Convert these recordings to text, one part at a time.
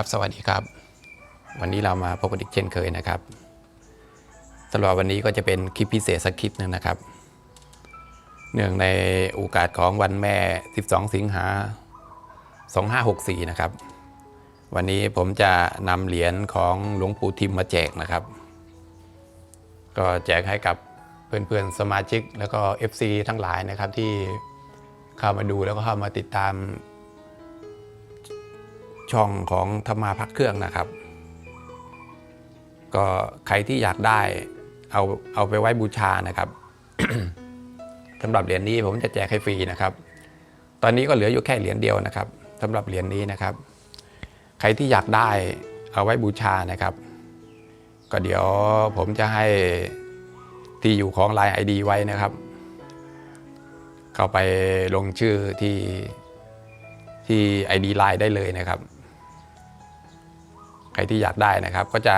ครับ สวัสดีครับ วันนี้เรามาพบกันอีกเช่นเคยนะครับตลอดวันนี้ก็จะเป็นคลิปพิเศษสักคลิปหนึ่งนะครับ เนื่องในโอกาสของวันแม่ 12 สิงหา 2564 นะครับ วันนี้ผมจะนำเหรียญของหลวงปู่ทิมมาแจกนะครับ ก็แจกให้กับเพื่อนๆสมาชิก แล้วก็ FC ทั้งหลายนะครับที่เข้ามาดูแล้วก็เข้ามาติดตาม ช่องของธรรมาพักเครื่องนะครับ ก็ใครที่อยากได้เอาเอาไปไว้บูชานะครับสำหรับเหรียญนี้ผมจะแจกให้ฟรีนะครับ ตอนนี้ก็เหลืออยู่แค่เหรียญเดียวนะครับสำหรับเหรียญนี้นะครับ ใครที่อยากได้เอาไว้บูชานะครับ ก็เดี๋ยวผมจะให้ที่อยู่ของ Line ID ไว้นะครับ เข้าไปลงชื่อที่ที่ ID Line ได้เลยนะครับ รที่อยากได้นะครับ ก็จะ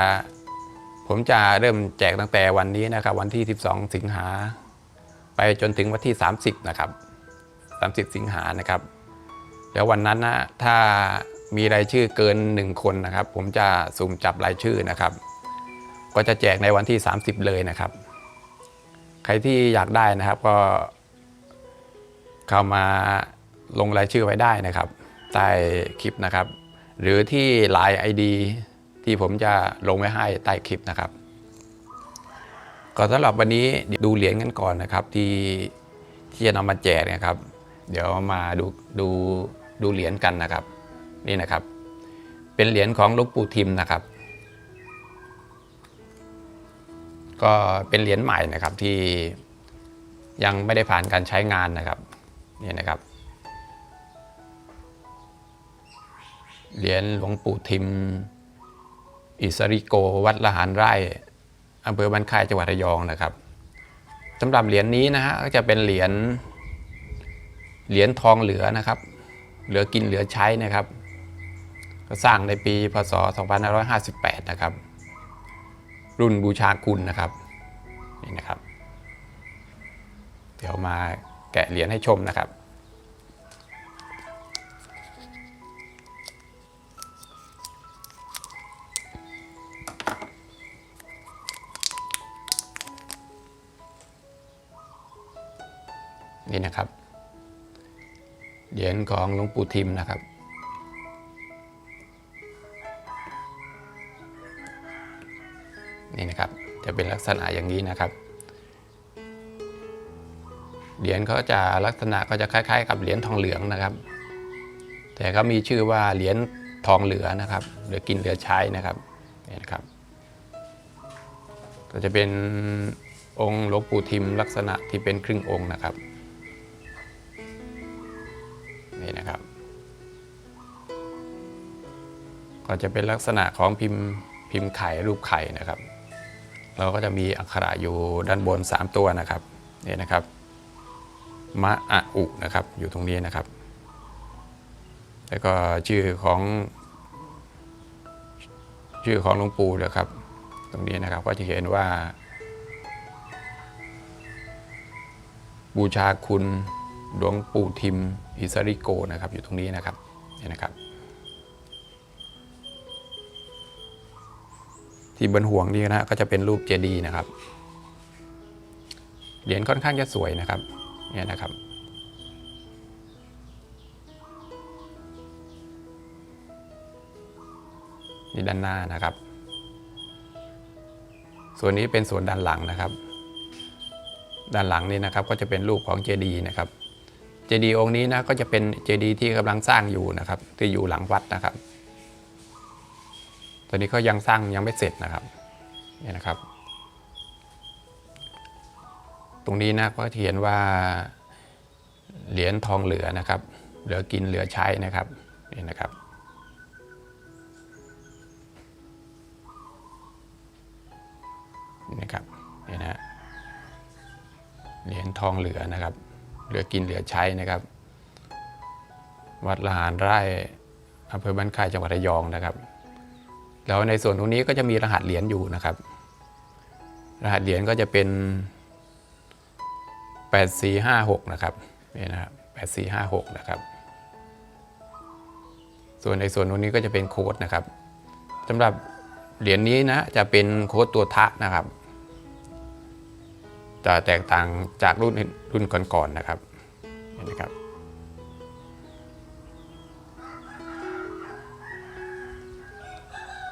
ผมจะเริ่มแจกตั้งแต่วันนี้นะครับ วันที่ 12 สิงหา ไปจนถึงวันที่ 30 นะครับ 30 สิงหานะครับแล้ววันนั้นนะถ้ามีรายชื่อเกิน 1 คนนะครับ ผมจะสุ่มจับรายชื่อนะครับ ก็จะแจกในวันที่ 30 เลยนะครับ ใครที่อยากได้นะครับก็ เข้ามาลงรายชื่อไว้ได้นะครับใต้คลิปนะครับ หรือที่ Line ID ที่ผมจะลงไว้ให้ใต้คลิปนะครับก็สำหรับวันนี้ดูเหรียญกันก่อนนะครับ ที่ที่จะนำมาแจกนะครับ เดี๋ยวมาดูดูดูเหรียญกันนะครับ นี่นะครับ เป็นเหรียญของหลวงปู่ทิมนะครับ ก็เป็นเหรียญใหม่นะครับที่ยังไม่ได้ผ่านการใช้งานนะครับนี่นะครับเหรียญหลวงปู่ทิม อิสริโก วัดละหารไร่อำเภอบ้านค่ายจังหวัดระยองนะครับสำหรับเหรียญนี้นะฮะก็จะเป็นเหรียญเหรียญทองเหลือนะครับ เหลือกินเหลือใช้นะครับ ก็สร้างในปีพศ 2558 นะครับ รุ่นบูชาคุณนะครับนี่นะครับ เดี๋ยวมาแกะเหรียญให้ชมนะครับ นี่นะครับ เหรียญของหลวงปู่ทิมนะครับ นี่นะครับจะเป็นลักษณะอย่างนี้นะครับ เหรียญเขาจะลักษณะก็จะคล้ายๆ กับเหรียญทองเหลืองนะครับ แต่เขามีชื่อว่าเหรียญทองเหลือนะครับเหลือกินเหลือใช้นะครับนี่นะครับ ก็จะเป็นองค์หลวงปู่ทิมลักษณะที่เป็นครึ่งองค์นะครับ นี่นะครับ ก็จะเป็นลักษณะของพิมพ์พิมพ์ไข่รูปไข่นะครับ เราก็จะมีอักขระอยู่ด้านบน 3 ตัวนะครับนี่นะครับมะอะอุนะครับอยู่ตรงนี้นะครับ แล้วก็ชื่อของชื่อของหลวงปู่นะครับ ตรงนี้นะครับก็จะเห็นว่า บูชาคุณหลวงปู่ทิม อิสริโกนะครับอยู่ตรงนี้นะครับนี่นะครับ ที่บนห่วงนี้นะก็จะเป็นรูปเจดีย์นะครับเหรียญค่อนข้างจะสวยนะครับเนี่ยนะครับนี่ด้านหน้านะครับ ส่วนนี้เป็นส่วนด้านหลังนะครับ ด้านหลังนี่นะครับก็จะเป็นรูปของเจดีย์นะครับ เจดีย์องค์นี้นะก็จะเป็นเจดีย์ที่กำลังสร้างอยู่นะครับที่อยู่หลังวัดนะครับตอนนี้ก็ยังสร้างยังไม่เสร็จนะครับนี่นะครับ ตรงนี้นะก็เขียนว่าเหรียญทองเหลือนะครับ เหลือกินเหลือใช้นะครับนี่นะครับนี่นะครับนี่นะฮะเหรียญทองเหลือนะครับ เหลือกินเหลือใช้นะครับ วัดละหารไร่อำเภอบ้านค่ายจังหวัดระยองนะครับ แล้วในส่วนตรงนี้ก็จะมีรหัสเหรียญอยู่นะครับ รหัสเหรียญก็จะเป็น 8456 นะครับนี่นะครับ8456 นะครับ ส่วนในส่วนตรงนี้ก็จะเป็นโค้ดนะครับสำหรับเหรียญนี้นะจะเป็นโค้ดตัวทะนะครับ จะแตกต่างจากรุ่นรุ่นก่อนๆนะครับเห็นไหมครับ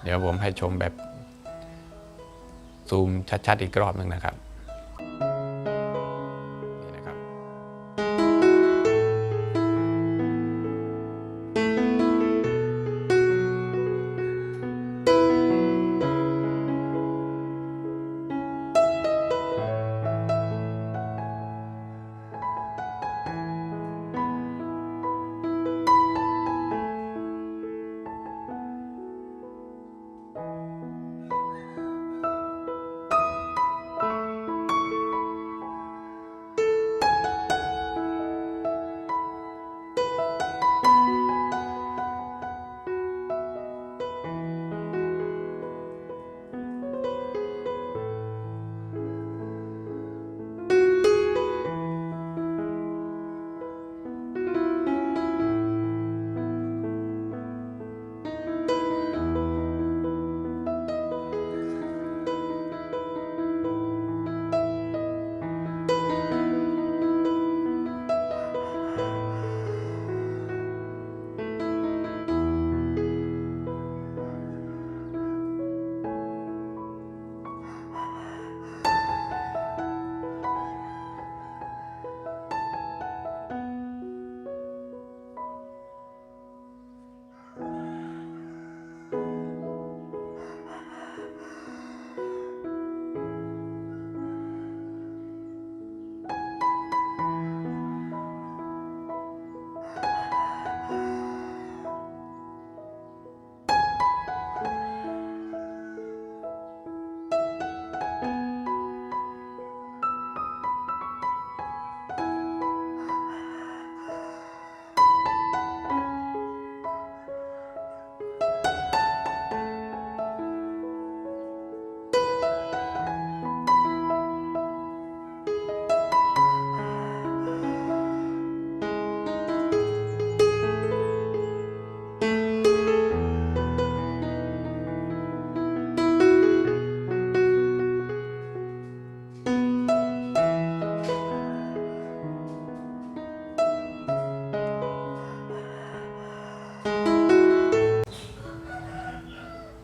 เดี๋ยวผมให้ชมแบบซูมชัดๆอีกรอบหนึ่งนะครับ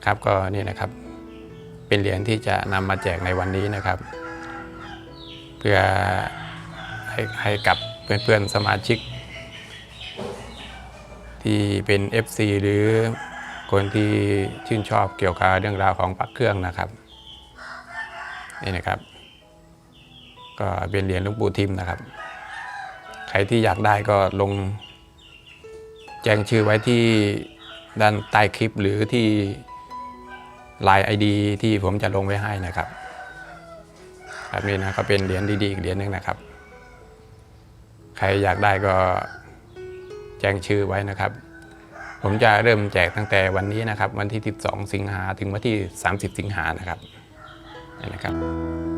ครับก็นี่นะครับเป็นเหรียญที่จะนำมาแจกในวันนี้นะครับ เพื่อให้ให้กับเพื่อนๆสมาชิก ที่เป็น FC หรือคนที่ชื่นชอบเกี่ยวกับเรื่องราวของปักเครื่องนะครับนี่นะครับ ก็เป็นเหรียญลุงปู่ทิมนะครับ ใครที่อยากได้ก็ลง แจ้งชื่อไว้ที่ด้านใต้คลิปหรือที่ ลายไอดีที่ผมจะลงไว้ให้นะครับแบบนี้นะก็เป็นเหรียญดีๆอีกเหรียญหนึ่งนะครับ ใครอยากได้ก็แจ้งชื่อไว้นะครับ ผมจะเริ่มแจกตั้งแต่วันนี้นะครับ วันที่ 12 สิงหาถึงวันที่ 30 สิงหานะครับนี่นะครับ